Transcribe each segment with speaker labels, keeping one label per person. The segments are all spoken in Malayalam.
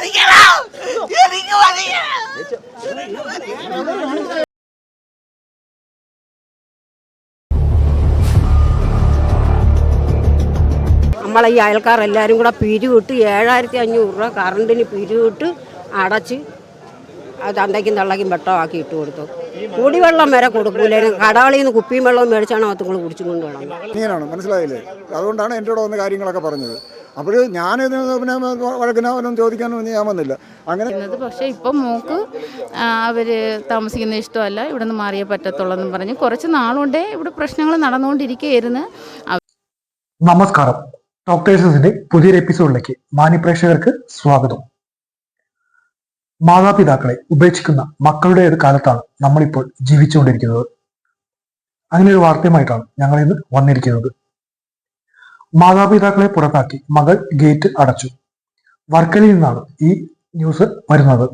Speaker 1: പഠിക്കണം എനിക്ക് പഠിക്കണം
Speaker 2: നമ്മളെ ഈ അയൽക്കാർ എല്ലാവരും കൂടെ പിരിവിട്ട് ഏഴായിരത്തി അഞ്ഞൂറ് രൂപ കറണ്ടിന് പിരിവിട്ട് അടച്ച് അത് തന്തയ്ക്കും തള്ളയ്ക്കും വെട്ടമാക്കി ഇട്ട് കൊടുത്തു. കുടിവെള്ളം വരെ കൊടുക്കൂല. കടകളിൽ നിന്ന് കുപ്പിയും വെള്ളവും മേടിച്ചാണ് അത് കുടിച്ചും കൊണ്ട് കിടന്നത്
Speaker 3: ഇങ്ങനെയാണ് മനസ്സിലായില്ലേ? അതുകൊണ്ടാണ് എന്റെ കൂടെ വന്ന കാര്യങ്ങളൊക്കെ പറഞ്ഞത്. അപ്പോൾ ഞാൻ പിന്നെ വഴക്കിനോ ഒന്നും ചെയ്യാൻ ഞാൻ വന്നില്ല. അങ്ങനെ
Speaker 4: പക്ഷേ ഇപ്പം മോക്ക് അവർ താമസിക്കുന്ന ഇഷ്ടമല്ല ഇവിടെ നിന്ന് മാറിയേ പറ്റത്തുള്ളതെന്ന് പറഞ്ഞ് കുറച്ച് നാളുകൊണ്ടേ ഇവിടെ പ്രശ്നങ്ങൾ നടന്നുകൊണ്ടിരിക്കുകയായിരുന്നു.
Speaker 5: നമസ്കാരം. ഡോക്ടേഴ്സിന്റെ പുതിയൊരു എപ്പിസോഡിലേക്ക് മാന്യപ്രേക്ഷകർക്ക് സ്വാഗതം. മാതാപിതാക്കളെ ഉപേക്ഷിക്കുന്ന മക്കളുടെ ഒരു കാലത്താണ് നമ്മളിപ്പോൾ ജീവിച്ചുകൊണ്ടിരിക്കുന്നത്. അങ്ങനെ ഒരു വാർത്തയുമായിട്ടാണ് ഞങ്ങൾ ഇന്ന് വന്നിരിക്കുന്നത്. മാതാപിതാക്കളെ പുറത്താക്കി മകൾ ഗേറ്റ് അടച്ചു. വർക്കലയിൽ നിന്നാണ് ഈ ന്യൂസ് വരുന്നത്.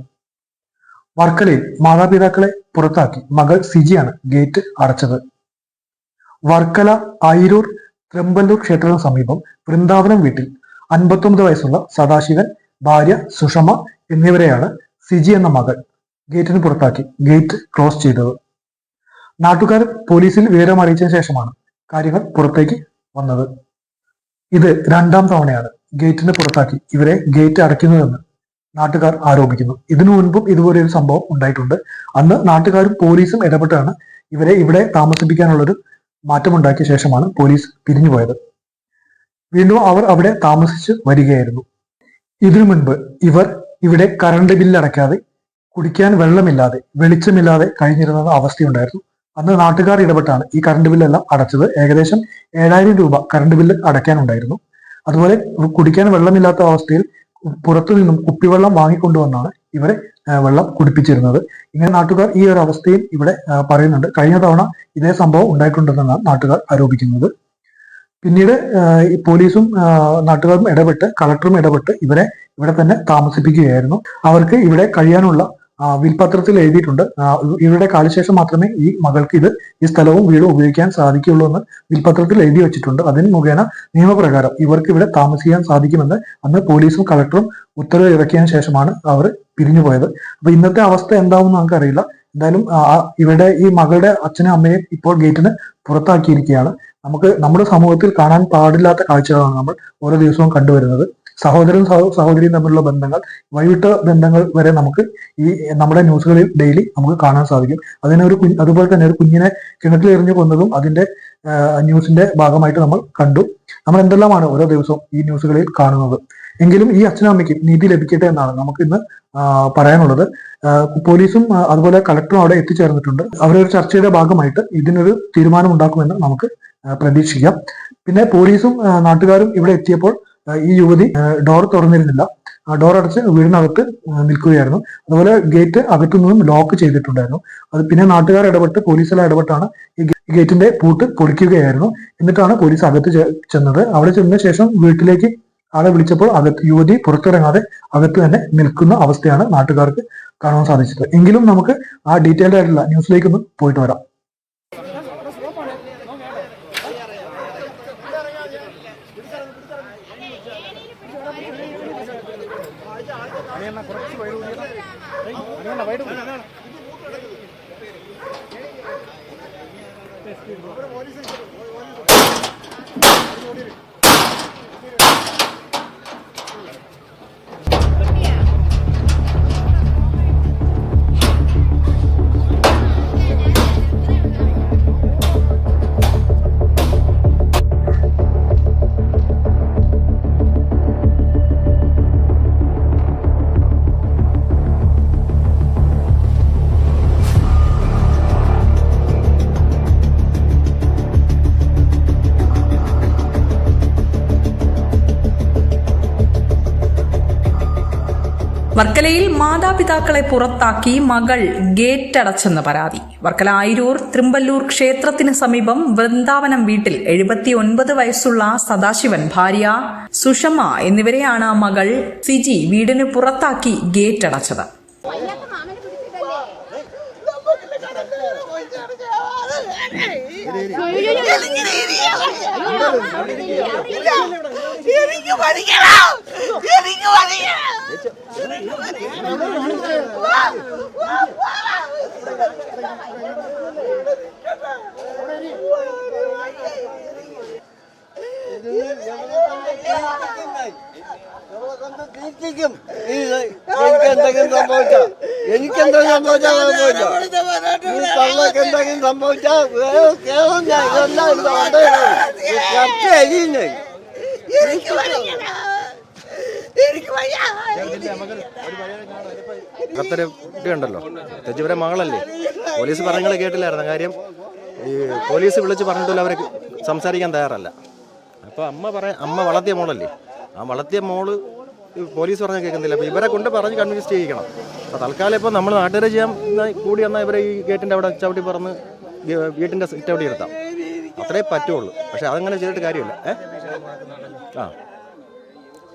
Speaker 5: വർക്കലയിൽ മാതാപിതാക്കളെ പുറത്താക്കി മകൾ സിജിയാണ് ഗേറ്റ് അടച്ചത്. വർക്കല ആയിരൂർ ത്രമ്പല്ലൂർ ക്ഷേത്രത്തിന് സമീപം വൃന്ദാവനം വീട്ടിൽ അൻപത്തൊമ്പത് വയസ്സുള്ള സദാശിവൻ ഭാര്യ സുഷമ എന്നിവരെയാണ് സിജി എന്ന മകൾ ഗേറ്റിന് പുറത്താക്കി ഗേറ്റ് ക്ലോസ് ചെയ്തത്. നാട്ടുകാർ പോലീസിൽ വിവരം അറിയിച്ചതിന് ശേഷമാണ് കാര്യങ്ങൾ പുറത്തേക്ക് വന്നത്. ഇത് രണ്ടാം തവണയാണ് ഗേറ്റിന് പുറത്താക്കി ഇവരെ ഗേറ്റ് അടയ്ക്കുന്നതെന്ന് നാട്ടുകാർ ആരോപിക്കുന്നു. ഇതിനു മുൻപും ഇതുപോലെ ഒരു സംഭവം ഉണ്ടായിട്ടുണ്ട്. അന്ന് നാട്ടുകാരും പോലീസും ഇടപെട്ടാണ് ഇവരെ ഇവിടെ താമസിപ്പിക്കാനുള്ളൊരു മാറ്റമുണ്ടാക്കിയ ശേഷമാണ് പോലീസ് പിരിഞ്ഞുപോയത്. വീണ്ടും അവർ അവിടെ താമസിച്ച് വരികയായിരുന്നു. ഇതിനു മുൻപ് ഇവർ ഇവിടെ കറണ്ട് ബില്ല് അടയ്ക്കാതെ കുടിക്കാൻ വെള്ളമില്ലാതെ വെളിച്ചമില്ലാതെ കഴിഞ്ഞിരുന്ന അവസ്ഥയുണ്ടായിരുന്നു. അന്ന് നാട്ടുകാർ ഇടപെട്ടാണ് ഈ കറണ്ട് ബില്ലെല്ലാം അടച്ചത്. ഏകദേശം ഏഴായിരം രൂപ കറണ്ട് ബില്ല് അടയ്ക്കാനുണ്ടായിരുന്നു അതുപോലെ കുടിക്കാൻ വെള്ളമില്ലാത്ത അവസ്ഥയിൽ പുറത്തു നിന്നും കുപ്പിവെള്ളം വാങ്ങിക്കൊണ്ടുവന്നാണ് ഇവരെ വെള്ളം കുടിപ്പിച്ചിരുന്നത്. ഇങ്ങനെ നാട്ടുകാർ ഈ ഒരു അവസ്ഥയിൽ ഇവിടെ പറയുന്നുണ്ട്. കഴിഞ്ഞ തവണ ഇതേ സംഭവം ഉണ്ടായിട്ടുണ്ടെന്നാണ് നാട്ടുകാർ ആരോപിക്കുന്നത്. പിന്നീട് പോലീസും നാട്ടുകാരും ഇടപെട്ട് കളക്ടറും ഇടപെട്ട് ഇവരെ ഇവിടെ തന്നെ താമസിപ്പിക്കുകയായിരുന്നു. അവർക്ക് ഇവിടെ കഴിയാനുള്ള വിൽപത്രത്തിൽ എഴുതിയിട്ടുണ്ട്. ഇവരുടെ കാലശേഷം മാത്രമേ ഈ മകൾക്ക് ഇത് ഈ സ്ഥലവും വീടും ഉപയോഗിക്കാൻ സാധിക്കുകയുള്ളൂ എന്ന് വിൽപത്രത്തിൽ എഴുതി വെച്ചിട്ടുണ്ട്. അതിന് മുഖേന നിയമപ്രകാരം ഇവർക്ക് ഇവിടെ താമസിക്കാൻ സാധിക്കുമെന്ന് അന്ന് പോലീസും കളക്ടറും ഉത്തരവ് ഇറക്കിയതിനു ശേഷമാണ് അവർ പിരിഞ്ഞുപോയത്. അപ്പൊ ഇന്നത്തെ അവസ്ഥ എന്താവും നമുക്ക് അറിയില്ല എന്തായാലും ഇവിടെ ഈ മകളുടെ അച്ഛനും അമ്മയും ഇപ്പോൾ ഗേറ്റിന് പുറത്താക്കിയിരിക്കുകയാണ്. നമുക്ക് നമ്മുടെ സമൂഹത്തിൽ കാണാൻ പാടില്ലാത്ത കാഴ്ചകളാണ് നമ്മൾ ഓരോ ദിവസവും കണ്ടുവരുന്നത്. സഹോദരൻ സഹോ- സഹോദരിയും തമ്മിലുള്ള ബന്ധങ്ങൾ വൈകിട്ട് ബന്ധങ്ങൾ വരെ നമുക്ക് ഈ നമ്മുടെ ന്യൂസുകളിൽ ഡെയിലി നമുക്ക് കാണാൻ സാധിക്കും. അതിനൊരു കുഞ്ഞ് അതുപോലെ തന്നെ ഒരു കുഞ്ഞിനെ കിണറ്റിൽ എറിഞ്ഞു കൊന്നതും അതിന്റെ ന്യൂസിന്റെ ഭാഗമായിട്ട് നമ്മൾ കണ്ടു. നമ്മൾ എന്തെല്ലാമാണ് ഓരോ ദിവസവും ഈ ന്യൂസുകളിൽ കാണുന്നത്? എങ്കിലും ഈ അച്ഛനും അമ്മയ്ക്കും നീതി ലഭിക്കട്ടെ എന്നാണ് നമുക്ക് ഇന്ന് പറയാനുള്ളത്. പോലീസും അതുപോലെ കളക്ടറും അവിടെ എത്തിച്ചേർന്നിട്ടുണ്ട്. അവരൊരു ചർച്ചയുടെ ഭാഗമായിട്ട് ഇതിനൊരു തീരുമാനം ഉണ്ടാക്കുമെന്ന് നമുക്ക് പ്രതീക്ഷിക്കാം. പിന്നെ പോലീസും നാട്ടുകാരും ഇവിടെ എത്തിയപ്പോൾ ഈ യുവതി ഡോർ തുറന്നിരുന്നില്ല. ആ ഡോർ അടച്ച് വീടിനകത്ത് നിൽക്കുകയായിരുന്നു. അതുപോലെ ഗേറ്റ് അകത്തു നിന്നും ലോക്ക് ചെയ്തിട്ടുണ്ടായിരുന്നു. അത് പിന്നെ നാട്ടുകാർ ഇടപെട്ട് പോലീസെല്ലാം ഇടപെട്ടാണ് ഈ ഗേറ്റിന്റെ പൂട്ട് പൊളിക്കുകയായിരുന്നു. എന്നിട്ടാണ് പോലീസ് അകത്ത് ചെന്നത്. അവിടെ ചെന്ന ശേഷം വീട്ടിലേക്ക് ആളെ വിളിച്ചപ്പോൾ അകത്ത് യുവതി പുറത്തിറങ്ങാതെ അകത്ത് തന്നെ നിൽക്കുന്ന അവസ്ഥയാണ് നാട്ടുകാർക്ക് കാണാൻ സാധിച്ചത്. എങ്കിലും നമുക്ക് ആ ഡീറ്റെയിൽഡ് ആയിട്ടുള്ള ന്യൂസിലേക്ക് ഒന്ന് പോയിട്ട് വരാം.
Speaker 6: വർക്കലയിൽ മാതാപിതാക്കളെ പുറത്താക്കി മകൾ ഗേറ്റ് ഗേറ്റടച്ചെന്ന് പരാതി. വർക്കല ആയിരൂർ തൃമ്പല്ലൂർ ക്ഷേത്രത്തിന് സമീപം വൃന്ദാവനം വീട്ടിൽ എഴുപത്തിയൊൻപത് വയസ്സുള്ള സദാശിവൻ ഭാര്യ സുഷമ എന്നിവരെയാണ് മകൾ സിജി വീടിന് പുറത്താക്കി ഗേറ്റ് ഗേറ്റടച്ചത്
Speaker 1: എനിക്ക് മരിക്കണം എനിക്ക് മരിക്കണം തീർച്ചയ്ക്കും എനിക്ക് എന്തെങ്കിലും സംഭവിച്ച? എനിക്ക് എന്തെങ്കിലും സംഭവിച്ചാൽ സംഭവിച്ച? ഈ തള്ളക്ക് എന്തെങ്കിലും സംഭവിച്ചാൽ കേരളം ഞാൻ ഇതെല്ലാം എന്റെ കറക്റ്റ് എരിയുന്നേ എനിക്ക് എനിക്ക്
Speaker 7: ഉണ്ടല്ലോ. തെച്ചുവരെ മകളല്ലേ? പോലീസ് പറഞ്ഞങ്ങൾ കേട്ടില്ലായിരുന്നു. കാര്യം ഈ പോലീസ് വിളിച്ച് പറഞ്ഞിട്ടില്ല അവർ സംസാരിക്കാൻ തയ്യാറല്ല. അപ്പോൾ അമ്മ പറയാ അമ്മ വളർത്തിയ മോളല്ലേ? ആ വളർത്തിയ മോൾ പോലീസ് പറഞ്ഞാൽ കേൾക്കുന്നില്ല അപ്പോൾ ഇവരെ കൊണ്ട് പറഞ്ഞ് കൺവിൻസ് ചെയ്യിക്കണം. അപ്പോൾ തൽക്കാലം ഇപ്പോൾ നമ്മൾ നാട്ടുകാരെ ചെയ്യാൻ കൂടി എന്നാൽ ഇവരെ ഈ ഗേറ്റിന്റെ അവിടെ ചവിട്ടി പറന്ന് വീട്ടിന്റെ ചവിട്ടി ഇരുത്താം. അത്രേ പറ്റുള്ളൂ. പക്ഷേ അതങ്ങനെ ചെയ്തിട്ട് കാര്യമില്ല. ഏ? ആ.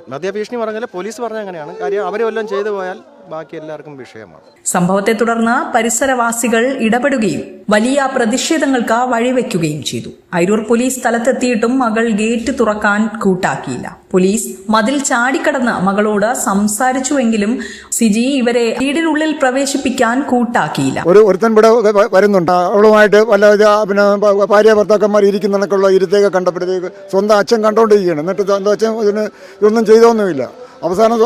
Speaker 7: മദ്യഭീഷണി പറഞ്ഞാൽ പോലീസ് പറഞ്ഞാൽ അങ്ങനെയാണ്. കാര്യം അവരെ വല്ലതും ചെയ്തു പോയാൽ ബാക്കി എല്ലാവർക്കും വിഷയമാണ്.
Speaker 6: സംഭവത്തെ തുടർന്ന് പരിസരവാസികൾ ഇടപെടുകയും വലിയ പ്രതിഷേധങ്ങൾക്ക് വഴിവെക്കുകയും ചെയ്തു. അരൂർ പോലീസ് സ്ഥലത്തെത്തിയിട്ടും മകൾ ഗേറ്റ് തുറക്കാൻ കൂട്ടാക്കിയില്ല. പോലീസ് മതിൽ ചാടിക്കടന്ന് മകളോട് സംസാരിച്ചുവെങ്കിലും സിജി ഇവരെ വീടിനുള്ളിൽ പ്രവേശിപ്പിക്കാൻ കൂട്ടാക്കിയില്ല.
Speaker 3: ഒരു ഒരുത്തൻ ഇവിടെ വരുന്നുണ്ട്. അവളുമായിട്ട് വല്ല പിന്നെ ഭാര്യ ഭർത്താക്കന്മാർ ഇരിക്കുന്നതൊക്കെയുള്ള ഇരുത്തേക്ക് കണ്ടപ്പോഴത്തേക്ക് സ്വന്തം അച്ഛൻ കണ്ടോണ്ടിരിക്കുകയാണ്. എന്നിട്ട് സ്വന്തം അച്ഛൻ ഇതിന് ഇതൊന്നും ചെയ്തൊന്നുമില്ല. അവസാനം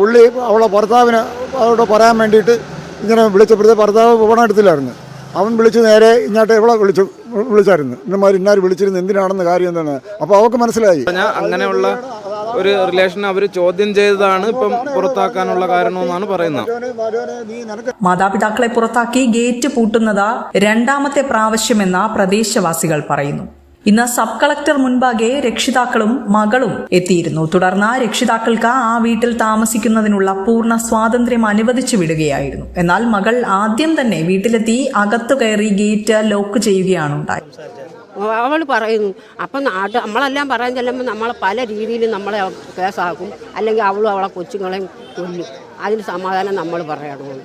Speaker 3: പുള്ളി അവളെ ഭർത്താവിന് അവളോട് പറയാൻ വേണ്ടിയിട്ട് ഇങ്ങനെ വിളിച്ചപ്പോഴത്തെ ഭർത്താവ് പോകണം എടുത്തില്ലായിരുന്നു. അവൻ വിളിച്ച് നേരെ ഇങ്ങോട്ട് ഇവളെ വിളിച്ചു വിളിച്ചായിരുന്നു. ഇന്നമാർ ഇന്നാർ വിളിച്ചിരുന്നു എന്തിനാണെന്ന് കാര്യം എന്താണ്? അപ്പോൾ അവൾക്ക് മനസ്സിലായി.
Speaker 8: അങ്ങനെയുള്ള ഒരു റിലേഷൻ അവർ ചോദ്യം ചെയ്തതാണ് ഇപ്പം പുറത്താക്കാനുള്ള കാരണമെന്നാണ് പറയുന്നത്.
Speaker 6: മാതാപിതാക്കളെ പുറത്താക്കി ഗേറ്റ് പൂട്ടുന്നത് രണ്ടാമത്തെ പ്രാവശ്യമെന്ന പ്രദേശവാസികൾ പറയുന്നു. ഇന്ന് സബ് കളക്ടർ മുൻപാകെ രക്ഷിതാക്കളും മകളും എത്തിയിരുന്നു. തുടർന്ന് രക്ഷിതാക്കൾക്ക് ആ വീട്ടിൽ താമസിക്കുന്നതിനുള്ള പൂർണ സ്വാതന്ത്ര്യം അനുവദിച്ചു വിടുകയായിരുന്നു. എന്നാൽ മകൾ ആദ്യം തന്നെ വീട്ടിലെത്തി അകത്തു കയറി ഗേറ്റ് ലോക്ക് ചെയ്യുകയാണ് ഉണ്ടായത്.
Speaker 2: അവൾ പറയുന്നു അപ്പം നാട്ട് നമ്മളെല്ലാം പറയാൻ ചെല്ലുമ്പോൾ നമ്മളെ പല രീതിയിൽ നമ്മളെ കേസാക്കും. അല്ലെങ്കിൽ അവളും അവളെ കൊച്ചുങ്ങളെയും കൊല്ലും. അതിന് സമാധാനം നമ്മൾ പറയണമെന്ന്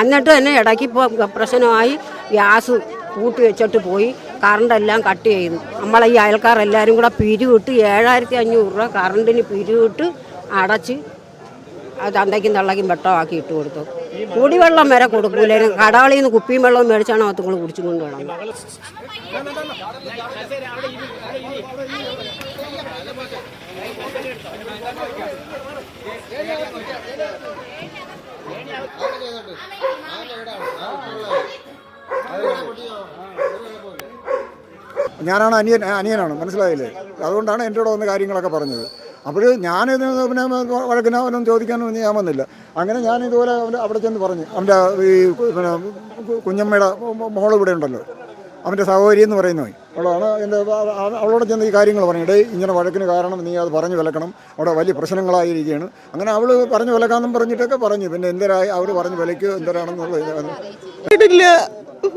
Speaker 2: എന്നിട്ട് തന്നെ ഇടയ്ക്ക് ഇപ്പോൾ പ്രശ്നമായി ഗ്യാസ് കൂട്ടി വെച്ചിട്ട് പോയി. കറണ്ടെല്ലാം കട്ട് ചെയ്തു നമ്മളെ ഈ അയൽക്കാരെല്ലാവരും കൂടെ പിരിവിട്ട് ഏഴായിരത്തി അഞ്ഞൂറ് രൂപ കറണ്ടിന് പിരിവിട്ട് അടച്ച് അത് അന്തയ്ക്കും തള്ളയ്ക്കും വെട്ടമാക്കി ഇട്ട് കൊടുത്തു. കുടിവെള്ളം വരെ കൊടുക്കൂലായിരുന്നു കടകളിൽ നിന്ന് കുപ്പിയും വെള്ളവും മേടിച്ചാണ് അതുങ്ങൾ കുടിച്ചും കൊണ്ട് വേണം
Speaker 3: ഞാനാണ് അനിയൻ അനിയനാണ് മനസ്സിലായില്ലേ? അതുകൊണ്ടാണ് എന്റെ കൂടെ വന്ന് കാര്യങ്ങളൊക്കെ പറഞ്ഞത്. അപ്പോൾ ഞാനിത് പിന്നെ വഴക്കിനോ അവനൊന്നും ചോദിക്കാനൊന്നും ഞാൻ വന്നില്ല. അങ്ങനെ ഞാൻ ഇതുപോലെ അവിടെ ചെന്ന് പറഞ്ഞു അവന്റെ ഈ പിന്നെ കുഞ്ഞമ്മയുടെ മോൾ ഇവിടെ ഉണ്ടല്ലോ. അവന്റെ സഹോദരി എന്ന് പറയുന്നത് അവളാണ് എന്റെ അവളോട് ചെന്ന് ഈ കാര്യങ്ങൾ പറഞ്ഞു "ഡേയ് ഇങ്ങനെ വഴക്കിന് കാരണം നീ അത് പറഞ്ഞു വിലക്കണം. അവിടെ വലിയ പ്രശ്നങ്ങളായിരിക്കുകയാണ്. അങ്ങനെ അവൾ പറഞ്ഞു വിലക്കാമെന്നും പറഞ്ഞിട്ടൊക്കെ പറഞ്ഞു. പിന്നെ എന്തരായി അവർ പറഞ്ഞു വിലയ്ക്കോ എന്തരാണെന്നുള്ളത്
Speaker 1: വീടില്ല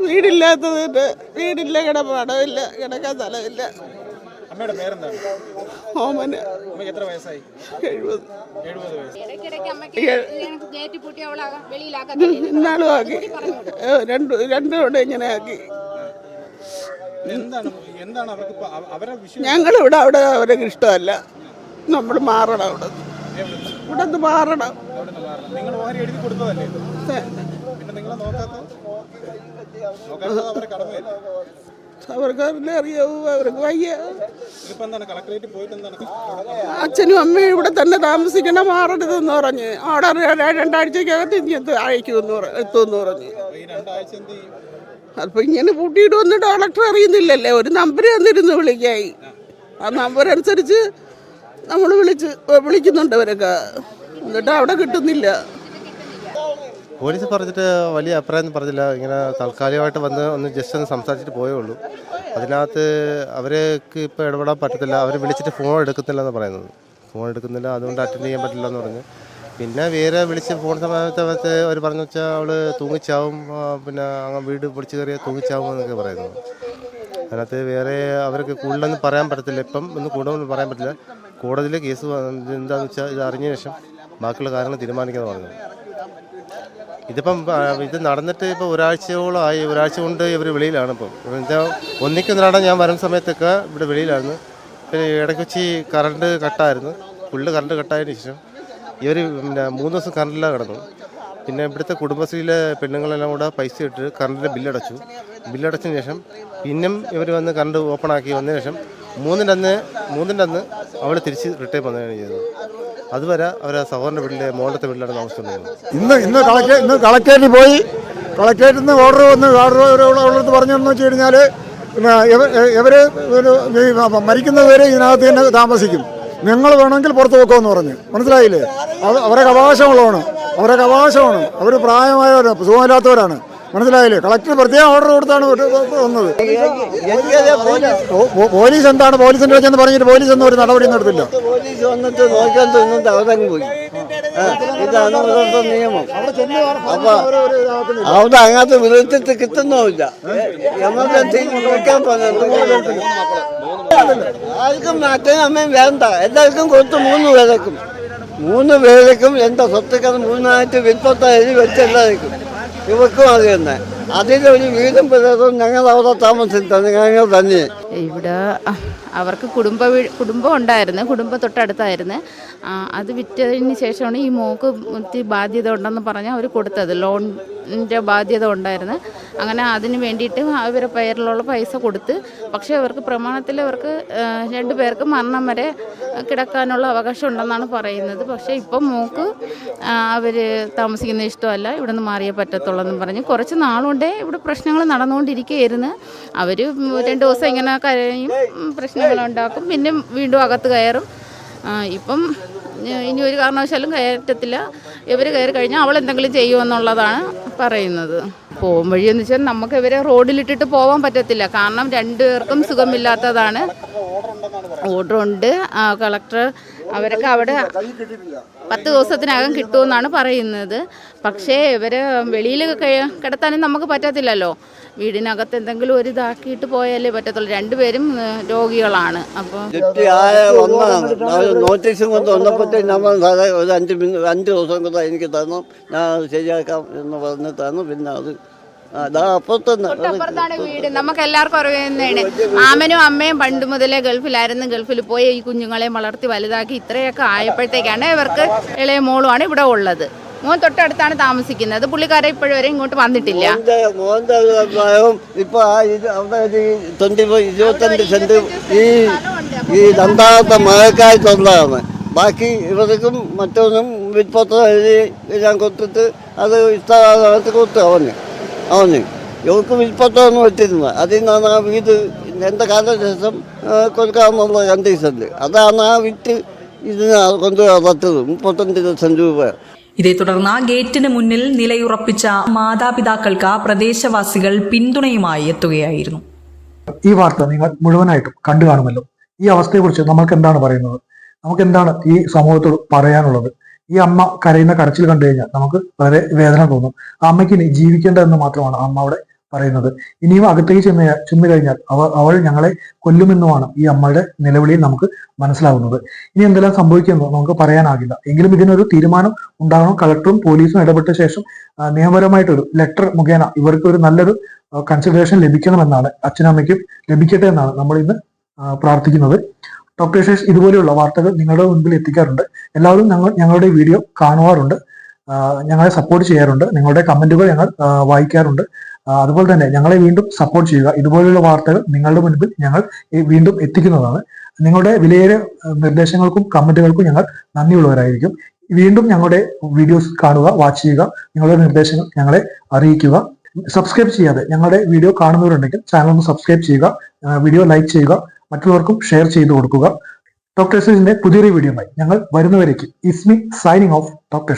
Speaker 1: വീടില്ലാത്തതിന്റെ വീടില്ല കിടപ്പാടമില്ല കിടക്കാൻ സ്ഥലമില്ല.
Speaker 8: അമ്മയുടെ പേരെന്താണ്?
Speaker 1: ഓമന്.
Speaker 8: അമ്മയ്ക്ക് എത്ര വയസ്സായി?
Speaker 1: എഴുപത്.
Speaker 8: എഴുപത് വയസ്സ്.
Speaker 1: ഇന്നാളും ആക്കി. രണ്ട് രണ്ടോടെ ഇങ്ങനെ ആക്കി.
Speaker 8: എന്താണ് എന്താണ് അവർക്ക് അവരെ വിഷയം?
Speaker 1: ഞങ്ങളിവിടെ അവിടെ അവർക്ക് ഇഷ്ടമല്ല. നമ്മൾ മാറണം അവിടെ. ഇവിടെ നിന്ന് മാറണം.
Speaker 8: നിങ്ങൾ ഓഹരി എഴുതി കൊടുത്തതല്ലേ? പിന്നെ നിങ്ങളെ നോക്കാത്ത
Speaker 1: അവർക്ക് അറിയാവൂ അവർക്ക് വയ്യ. അച്ഛനും അമ്മയും ഇവിടെ തന്നെ താമസിക്കണം മാറരുതെന്ന് പറഞ്ഞ്. അവിടെ രണ്ടാഴ്ചക്കകത്ത് ഇനി അയക്കുമെന്ന് എത്തുമെന്ന് പറഞ്ഞു. അപ്പൊ ഇങ്ങനെ പൂട്ടിയിടുമെന്ന് ഡോക്ടർ അറിയുന്നില്ലല്ലേ? ഒരു നമ്പർ തന്നിരുന്നു വിളിക്കായി. ആ നമ്പർ അനുസരിച്ച് നമ്മൾ വിളിച്ച് വിളിക്കുന്നുണ്ട് അവരൊക്കെ എന്നിട്ട് അവിടെ കിട്ടുന്നില്ല.
Speaker 7: പോലീസ് പറഞ്ഞിട്ട് വലിയ അഭിപ്രായം പറഞ്ഞില്ല. ഇങ്ങനെ താൽക്കാലികമായിട്ട് വന്ന് ഒന്ന് ജസ്റ്റ് ഒന്ന് സംസാരിച്ചിട്ട് പോയേ ഉള്ളൂ. അതിനകത്ത് അവർക്ക് ഇപ്പോൾ ഇടപെടാൻ പറ്റത്തില്ല. അവർ വിളിച്ചിട്ട് ഫോൺ എടുക്കുന്നില്ല എന്ന് പറയുന്നത്. ഫോൺ എടുക്കുന്നില്ല. അതുകൊണ്ട് അറ്റൻഡ് ചെയ്യാൻ പറ്റില്ല എന്ന് പറഞ്ഞു. പിന്നെ വേറെ വിളിച്ച് ഫോൺ സമയത്ത് അവർ പറഞ്ഞു വെച്ചാൽ അവൾ തൂങ്ങിച്ചാവും. പിന്നെ അങ്ങ് വീട് പൊളിച്ച് കയറിയാൽ തൂങ്ങിച്ചാവും എന്നൊക്കെ പറയുന്നു അതിനകത്ത് വേറെ അവർക്ക് കൂടുതലൊന്നും പറയാൻ പറ്റത്തില്ല. ഇപ്പം ഒന്ന് കൂടുതലൊന്നും പറയാൻ പറ്റില്ല. കോടതിയിലെ കേസ് എന്താണെന്ന് വെച്ചാൽ ഇത് അറിഞ്ഞ ശേഷം ബാക്കിയുള്ള കാര്യങ്ങൾ തീരുമാനിക്കാമെന്ന് പറഞ്ഞു ഇതിപ്പം ഇത് നടന്നിട്ട് ഇപ്പോൾ ഒരാഴ്ചയോളം ആയി ഒരാഴ്ച കൊണ്ട് ഇവർ വെളിയിലാണ് ഇപ്പം. എന്താ ഒന്നിക്കൊന്നിലാണ് ഞാൻ വരുന്ന സമയത്തൊക്കെ ഇവിടെ വെളിയിലായിരുന്നു. പിന്നെ ഇടയ്ക്ക് വെച്ച് കറണ്ട് കട്ടായിരുന്നു. ഫുള്ള് കറണ്ട് കട്ടായതിനു ശേഷം ഇവർ പിന്നെ മൂന്ന് ദിവസം കറണ്ടിലാണ് കിടന്നു. പിന്നെ ഇവിടുത്തെ കുടുംബശ്രീയിലെ പെണ്ണുങ്ങളെല്ലാം കൂടെ പൈസ ഇട്ട് കറണ്ടിന്റെ ബില്ലടച്ചു. ബില്ലടച്ചതിന് ശേഷം പിന്നും ഇവർ വന്ന് കറണ്ട് ഓപ്പൺ ആക്കി വന്നതിന് ശേഷം മൂന്നിന്റെ അന്ന് മൂന്നിന്റെ അന്ന് അവൾ തിരിച്ച് റിട്ടേൺ വന്നതാണ് ചെയ്തത്. അതുവരെ അവരെ സഹോദരന്റെ വീട്ടിലെ മോളത്തെ വീട്ടിലാണ് താമസിക്കുന്നത്
Speaker 3: ഇന്ന് ഇന്ന് കളക്ടേ ഇന്ന് കളക്ടറേറ്റിൽ പോയി. കളക്ടറേറ്റിൽ നിന്ന് ഓർഡർ വന്ന് ഓർഡർ ഉള്ളടുത്ത് പറഞ്ഞതെന്ന് വെച്ച് കഴിഞ്ഞാൽ ഇവർ മരിക്കുന്നവരെ ഇതിനകത്ത് തന്നെ താമസിക്കും. നിങ്ങൾ വേണമെങ്കിൽ പുറത്ത് വെക്കുമെന്ന് പറഞ്ഞു. മനസ്സിലായില്ലേ? അവരെ അവരൊക്കെ അവകാശമുള്ളതാണ് അവരൊക്കെ അവകാശമാണ്. അവർ പ്രായമായവരാണ്. സുഖമില്ലാത്തവരാണ്. മനസ്സിലായില്ലേ? കളക്ടർ പ്രത്യേകം ഓർഡർ കൊടുത്താണ് വന്നത്. പോലീസ് എന്താണ് പോലീസിന്റെ വെച്ചെന്ന് പറഞ്ഞിട്ട് പോലീസ് ഒന്നും ഒരു നടപടി നടത്തില്ല
Speaker 9: പോലീസ് വന്നിട്ട് നോക്കാൻ പോയി ഇതാണ് നിയമം അപ്പൊ അവിടെ അങ്ങനത്തെ വിളിച്ചിട്ട് കിട്ടുന്നില്ല നോക്കാൻ ആർക്കും അച്ഛനും അമ്മയും വേണ്ട. എല്ലാവർക്കും കൊടുത്തു മൂന്ന് പേരേക്കും മൂന്ന് പേരേക്കും എന്താ സ്വത്തുക്കൾ മൂന്നായിട്ട് വിൽപ്പത്ത എഴുതി വെച്ച് എല്ലാവർക്കും. ഇവർക്കും അത് തന്നെ. അതിലൊരു വീടും പ്രദേശവും ഞങ്ങൾ അവിടെ താമസിച്ചത് ഞങ്ങൾ തന്നെ.
Speaker 4: ഇവിടെ അവർക്ക് കുടുംബ കുടുംബം ഉണ്ടായിരുന്നു കുടുംബം തൊട്ടടുത്തായിരുന്നു അത് വിറ്റതിന് ശേഷമാണ് ഈ മോക്ക് ബാധ്യത ഉണ്ടെന്ന് പറഞ്ഞ് അവർ കൊടുത്തത്. ലോണിന്റെ ബാധ്യത ഉണ്ടായിരുന്നു. അങ്ങനെ അതിന് വേണ്ടിയിട്ട് അവരുടെ പേരിലുള്ള പൈസ കൊടുത്ത് പക്ഷേ അവർക്ക് പ്രമാണത്തിൽ അവർക്ക് രണ്ടു പേർക്ക് മരണം വരെ കിടക്കാനുള്ള അവകാശം ഉണ്ടെന്നാണ് പറയുന്നത്. പക്ഷേ ഇപ്പം മോക്ക് അവർ താമസിക്കുന്ന ഇഷ്ടമല്ല ഇവിടെ നിന്ന് മാറിയേ പറ്റത്തുള്ളൂ എന്നും പറഞ്ഞ് കുറച്ച് നാളുകൊണ്ടേ ഇവിടെ പ്രശ്നങ്ങൾ നടന്നുകൊണ്ടിരിക്കുകയായിരുന്നു. അവർ രണ്ട് ദിവസം ഇങ്ങനെ കരയും പ്രശ്നങ്ങൾ പ്രശ്നങ്ങളുണ്ടാക്കും. പിന്നെ വീണ്ടും അകത്ത് കയറും. ഇപ്പം ഇനി ഒരു കാരണവശാലും കയറ്റത്തില്ല. ഇവർ കയറി കഴിഞ്ഞാൽ അവൾ എന്തെങ്കിലും ചെയ്യുമെന്നുള്ളതാണ് പറയുന്നത്. പോകും വഴിയെന്ന് വെച്ചാൽ നമുക്ക് ഇവരെ റോഡിലിട്ടിട്ട് പോകാൻ പറ്റത്തില്ല. കാരണം രണ്ടുപേർക്കും സുഖമില്ലാത്തതാണ്. ഓർഡർ ഉണ്ട് കളക്ടർ അവരൊക്കെ അവിടെ പത്ത് ദിവസത്തിനകം കിട്ടുമെന്നാണ് പറയുന്നത്. പക്ഷേ ഇവരെ വെളിയിൽ കിടത്താനും നമുക്ക് പറ്റത്തില്ലല്ലോ. വീടിനകത്ത് എന്തെങ്കിലും ഒരു ഇതാക്കിയിട്ട് പോയാലേ പറ്റത്തുള്ളൂ. രണ്ടുപേരും രോഗികളാണ്. അപ്പോൾ
Speaker 9: നോട്ടീസും കൊണ്ട് വന്നപ്പോഴത്തേക്ക് നമ്മൾ സാറേ ഒരു അഞ്ച് മിനിറ്റ് അഞ്ച് ദിവസം കൊണ്ട് എനിക്ക് തന്നു ഞാൻ ശരിയാക്കാം എന്ന് തന്നു. പിന്നെ അത്
Speaker 4: വീട്. നമുക്ക് എല്ലാവർക്കും അറിയുന്നതാണ്. മാമനും അമ്മയും പണ്ട് മുതലേ ഗൾഫിലായിരുന്നു. ഗൾഫിൽ പോയി ഈ കുഞ്ഞുങ്ങളെ വളർത്തി വലുതാക്കി ഇത്രയൊക്കെ ആയപ്പോഴത്തേക്കാണ് ഇവർക്ക് ഇളയ മോളുമാണ് ഇവിടെ ഉള്ളത്. മോൻ തൊട്ടടുത്താണ് താമസിക്കുന്നത്. പുള്ളിക്കാരെ ഇപ്പോഴും വരെ ഇങ്ങോട്ട് വന്നിട്ടില്ല.
Speaker 9: മോന്റെ ഇപ്പൊ ഇരുപത്തഞ്ച് സെന്റ് ഈ ഈ രണ്ടാമത്തെ മഴക്കാലത്തുള്ളതാണ്. ബാക്കി ഇവർക്കും മറ്റൊന്നും വിൽപ്പത്രം എഴുതി ഞാൻ കൊടുത്തിട്ട് അത് ഇഷ്ടമാകത്ത് കൊടുത്തു അവന്. അവന്. ഇവർക്ക് വിൽപ്പത്രമൊന്നും വെച്ചിരുന്നത് അതിൽ നിന്നാണ് ആ വീട് എന്റെ കാലശേഷം കൊടുക്കാമെന്നുള്ള കണ്ടീഷനിൽ അതാണ് ആ വിറ്റ് ഇതിന് കൊണ്ടുവന്നത് മുപ്പത്തഞ്ച് ലക്ഷം രൂപ
Speaker 6: ഇതേ തുടർന്ന് ഗേറ്റിന് മുന്നിൽ നിലയുറപ്പിച്ച മാതാപിതാക്കൾക്ക് പ്രദേശവാസികൾ പിന്തുണയുമായി എത്തുകയായിരുന്നു.
Speaker 5: ഈ വാർത്ത നിങ്ങൾ മുഴുവനായിട്ടും കണ്ടു കാണുമല്ലോ. ഈ അവസ്ഥയെക്കുറിച്ച് നമ്മൾക്ക് എന്താണ് പറയുന്നത്? നമുക്ക് എന്താണ് ഈ സമൂഹത്തോട് പറയാനുള്ളത്? ഈ അമ്മ കരയുന്ന കരച്ചിൽ കണ്ടു കഴിഞ്ഞാൽ നമുക്ക് വളരെ വേദന തോന്നും. ആ അമ്മയ്ക്ക് ഇനി ജീവിക്കേണ്ടതെന്ന് മാത്രമാണ് അമ്മ അവിടെ പറയുന്നത്. ഇനിയും അകത്തേക്ക് ചെന്ന് ചെന്ന് കഴിഞ്ഞാൽ അവ അവൾ ഞങ്ങളെ കൊല്ലുമെന്നുമാണ് ഈ അമ്മയുടെ നിലവിളിയിൽ നമുക്ക് മനസ്സിലാവുന്നത്. ഇനി എന്തെല്ലാം സംഭവിക്കുമെന്ന് നമുക്ക് പറയാനാകില്ല. എങ്കിലും ഇതിനൊരു തീരുമാനം ഉണ്ടാകണം. കളക്ടറും പോലീസും ഇടപെട്ട ശേഷം നിയമപരമായിട്ടൊരു ലെറ്റർ മുഖേന ഇവർക്ക് ഒരു നല്ലൊരു കൺസിഡറേഷൻ ലഭിക്കണമെന്നാണ് അച്ഛനമ്മയ്ക്കും ലഭിക്കട്ടെ എന്നാണ് നമ്മൾ ഇന്ന് പ്രാർത്ഥിക്കുന്നത്. ഡോക്ടർ ശേഷ് ഇതുപോലെയുള്ള വാർത്തകൾ നിങ്ങളുടെ മുൻപിൽ എത്തിക്കാറുണ്ട്. എല്ലാവരും ഞങ്ങൾ ഞങ്ങളുടെ വീഡിയോ കാണുവാറുണ്ട്. ഞങ്ങളെ സപ്പോർട്ട് ചെയ്യാറുണ്ട്. നിങ്ങളുടെ കമന്റുകൾ ഞങ്ങൾ വായിക്കാറുണ്ട്. അതുപോലെ തന്നെ ഞങ്ങളെ വീണ്ടും സപ്പോർട്ട് ചെയ്യുക. ഇതുപോലെയുള്ള വാർത്തകൾ നിങ്ങളുടെ മുൻപിൽ ഞങ്ങൾ വീണ്ടും എത്തിക്കുന്നതാണ്. നിങ്ങളുടെ വിലയേറിയ നിർദ്ദേശങ്ങൾക്കും കമന്റുകൾക്കും ഞങ്ങൾ നന്ദിയുള്ളവരായിരിക്കും. വീണ്ടും ഞങ്ങളുടെ വീഡിയോസ് കാണുക വാച്ച് ചെയ്യുക. നിങ്ങളുടെ നിർദ്ദേശങ്ങൾ ഞങ്ങളെ അറിയിക്കുക. സബ്സ്ക്രൈബ് ചെയ്യാതെ ഞങ്ങളുടെ വീഡിയോ കാണുന്നവരുണ്ടെങ്കിൽ ചാനൽ ഒന്ന് സബ്സ്ക്രൈബ് ചെയ്യുക. വീഡിയോ ലൈക്ക് ചെയ്യുക. മറ്റുള്ളവർക്കും ഷെയർ ചെയ്തു കൊടുക്കുക. ഡോക്ടർ പുതിയൊരു വീഡിയോയുമായി ഞങ്ങൾ വരുന്നവരേക്ക്. Ismi signing off doctor